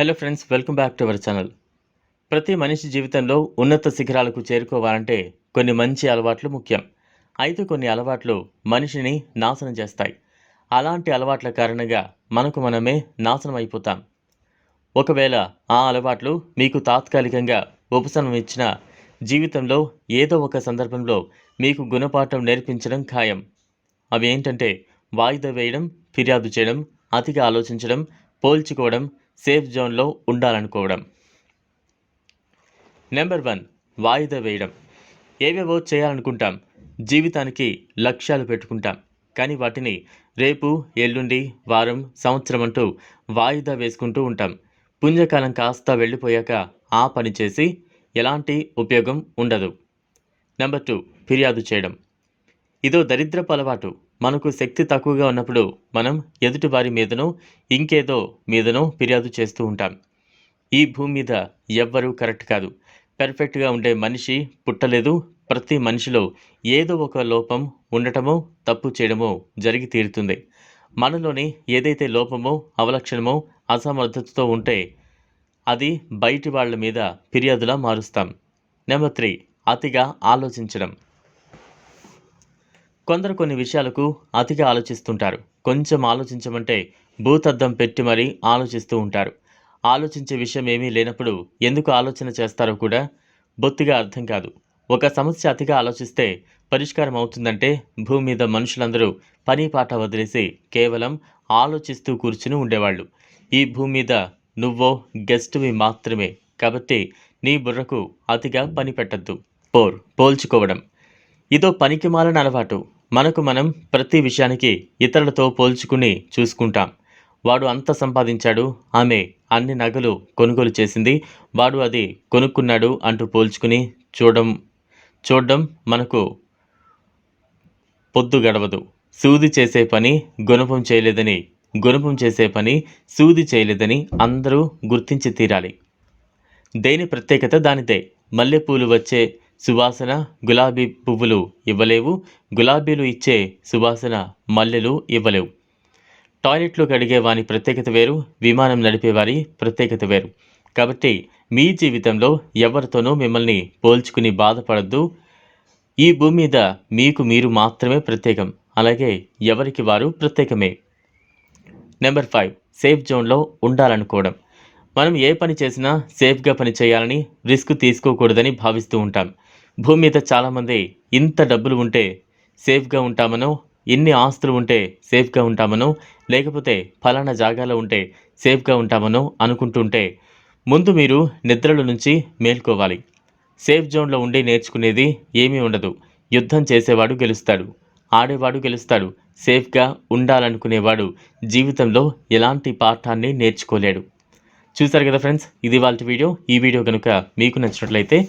Hello friends welcome back to our channel ప్రతి మనిషి జీవితంలో ఉన్నత శిఖరాలకు చేరుకోవాలంటే కొన్ని మంచి అలవాట్లు ముఖ్యం. అయితే కొన్ని అలవాట్లు మనిషిని నాశనం చేస్తాయి. అలాంటి అలవాట్ల కారణంగా మనకు మనమే నాశనం అయిపోతాం. ఒకవేళ ఆ అలవాట్లు మీకు తాత్కాలికంగా ఉపశమనం ఇచ్చిన జీవితంలో ఏదో ఒక సందర్భంలో మీకు గుణపాఠం నేర్పించడం ఖాయం. అవి ఏంటంటే వాయిదా వేయడం ఫిర్యాదు చేయడం అతిగా ఆలోచించడం పోల్చుకోవడం సేఫ్ జోన్లో ఉండాలనుకోవడం. నెంబర్ వన్ వాయిదా వేయడం. ఏవేవో చేయాలనుకుంటాం. జీవితానికి లక్ష్యాలు పెట్టుకుంటాం. కానీ వాటిని రేపు ఎల్లుండి వారం సంవత్సరం అంటూ వాయిదా వేసుకుంటూ ఉంటాం. పుణ్యకాలం కాస్త వెళ్ళిపోయాక ఆ పని చేసి ఎలాంటి ఉపయోగం ఉండదు. నెంబర్ టూ ఫిర్యాదు చేయడం. ఇదో దరిద్రపు అలవాటు మనకు శక్తి తక్కువగా ఉన్నప్పుడు మనం ఎదుటి వారి మీదనో ఇంకేదో మీదనో ఫిర్యాదు చేస్తూ ఉంటాం. ఈ భూమి మీద ఎవ్వరూ కరెక్ట్ కాదు. పెర్ఫెక్ట్గా ఉండే మనిషి పుట్టలేదు. ప్రతి మనిషిలో ఏదో ఒక లోపం ఉండటమో తప్పు చేయడమో జరిగి తీరుతుంది. మనలోని ఏదైతే లోపమో అవలక్షణమో అసమర్థతతో ఉంటే అది బయటి వాళ్ళ మీద ఫిర్యాదులా మారుస్తాం. నెంబర్ త్రీ అతిగా ఆలోచించడం. కొందరు కొన్ని విషయాలకు అతిగా ఆలోచిస్తుంటారు. కొంచెం ఆలోచించమంటే భూతద్దం పెట్టి మరీ ఆలోచిస్తూ ఉంటారు. ఆలోచించే విషయం ఏమీ లేనప్పుడు ఎందుకు ఆలోచన చేస్తారో కూడా బొత్తిగా అర్థం కాదు. ఒక సమస్య అతిగా ఆలోచిస్తే పరిష్కారం అవుతుందంటే భూమి మీద మనుషులందరూ పని పాట వదిలేసి కేవలం ఆలోచిస్తూ కూర్చుని ఉండేవాళ్ళు. ఈ భూమి మీద నువ్వో గెస్ట్వి మాత్రమే కాబట్టి నీ బుర్రకు అతిగా పని పెట్టద్దు. పోర్ పోల్చుకోవడం. ఇదో పనికి మాలని అలవాటు. మనకు మనం ప్రతి విషయానికి ఇతరులతో పోల్చుకుని చూసుకుంటాం. వాడు అంత సంపాదించాడు ఆమె అన్ని నగలు కొనుగోలు చేసింది వాడు అది కొనుక్కున్నాడు అంటూ పోల్చుకుని చూడడం చూడడం మనకు పొద్దు గడవదు. సూది చేసే పని గుణపం చేయలేదని గుణపం చేసే పని సూది చేయలేదని అందరూ గుర్తించి తీరాలి. దేని ప్రత్యేకత దానిదే. మల్లెపూలు వచ్చే సువాసన గులాబీ పువ్వులు ఇవ్వలేవు. గులాబీలు ఇచ్చే సువాసన మల్లెలు ఇవ్వలేవు. టాయిలెట్లు కడిగే వారి ప్రత్యేకత వేరు విమానం నడిపేవారి ప్రత్యేకత వేరు. కాబట్టి మీ జీవితంలో ఎవరితోనూ మిమ్మల్ని పోల్చుకుని బాధపడద్దు. ఈ భూమి మీద మీకు మీరు మాత్రమే ప్రత్యేకం. అలాగే ఎవరికి వారు ప్రత్యేకమే. నెంబర్ ఫైవ్ సేఫ్ జోన్లో ఉండాలనుకోవడం. మనం ఏ పని చేసినా సేఫ్గా పని చేయాలని రిస్క్ తీసుకోకూడదని భావిస్తూ ఉంటాం. భూమి మీద చాలామంది ఇంత డబ్బులు ఉంటే సేఫ్గా ఉంటామనో ఇన్ని ఆస్తులు ఉంటే సేఫ్గా ఉంటామనో లేకపోతే ఫలానా జాగాలో ఉంటే సేఫ్గా ఉంటామనో అనుకుంటుంటే ముందు మీరు నిద్రల నుంచి మేల్కోవాలి. సేఫ్ జోన్లో ఉండి నేర్చుకునేది ఏమీ ఉండదు. యుద్ధం చేసేవాడు గెలుస్తాడు. ఆడేవాడు గెలుస్తాడు. సేఫ్గా ఉండాలనుకునేవాడు జీవితంలో ఎలాంటి పాఠాన్ని నేర్చుకోలేడు. చూసారు కదా ఫ్రెండ్స్ ఇది వాళ్ళ వీడియో. ఈ వీడియో కనుక మీకు నచ్చినట్లయితే